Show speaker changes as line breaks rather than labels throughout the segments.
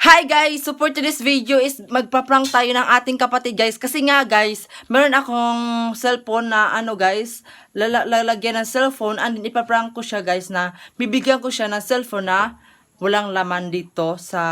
Hi guys! So for today's video is magpa-prank tayo ng ating kapatid guys. Kasi nga guys, meron akong cellphone na ano guys, lala- lalagyan ng cellphone and ipaprank ko siya guys na bibigyan ko siya ng cellphone na walang laman dito sa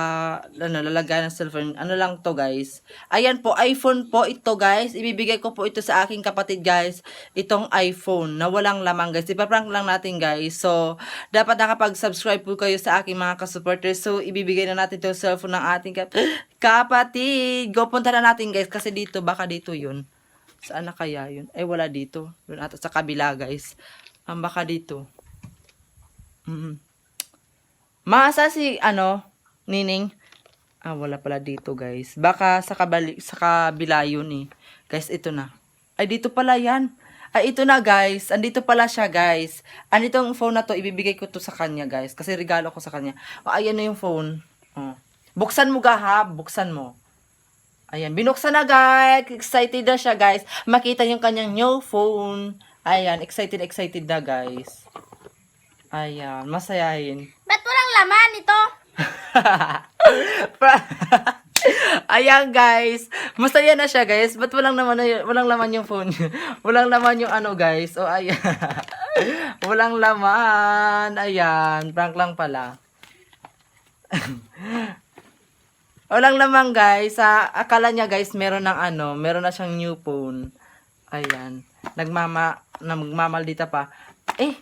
ano, lalagyan ng cellphone. Ano lang to guys. Ayan po, iPhone po ito guys. Ibibigay ko po ito sa aking kapatid guys. Itong iPhone na walang laman guys. Ipaprank lang natin guys. So, dapat nakapag-subscribe po kayo sa aking mga kasupporters. So, ibibigay na natin itong cellphone ng ating kap- kapatid. Go, punta na natin guys. Kasi dito, baka dito yun. Saan na kaya yun? Eh, wala dito. Doon ata sa kabila guys. Ang baka dito. Mm Maasa si, ano, Nining? Ah, wala pala dito, guys. Baka sa, kabali, sa kabila yun eh. Guys, ito na. Ay, dito pala yan. Ay, ito na, guys. Andito pala siya, guys. Anditong phone na to, ibibigay ko to sa kanya, guys. Kasi regalo ko sa kanya. O, ayan na yung phone. Oh. Buksan mo ga, ha? Buksan mo. Ayan, binuksan na, guys. Excited na siya, guys. Makita yung kanyang new phone. Ayan, excited, excited na, guys. Ayan, masayahin.
Laman ito?
Ayan guys, masaya na siya guys. Ba't walang naman walang laman yung phone? walang laman yung ano guys. O ayan. walang laman. Ayan, prank lang pala. walang laman guys. Sa akala niya guys, meron ng ano, meron na siyang new phone. Ayan. Nagmama nagmamaldita pa. Eh,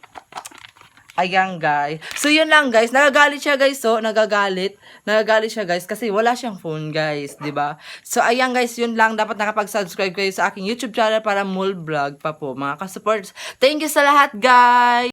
Ayan, guys. So, yun lang, guys. Nagagalit siya, guys. So, nagagalit. Nagagalit siya, guys. Kasi wala siyang phone, guys. ba So, ayan, guys. Yun lang. Dapat nakapag-subscribe kayo sa aking YouTube channel para more vlog pa po, mga ka-supports. Thank you sa lahat, guys.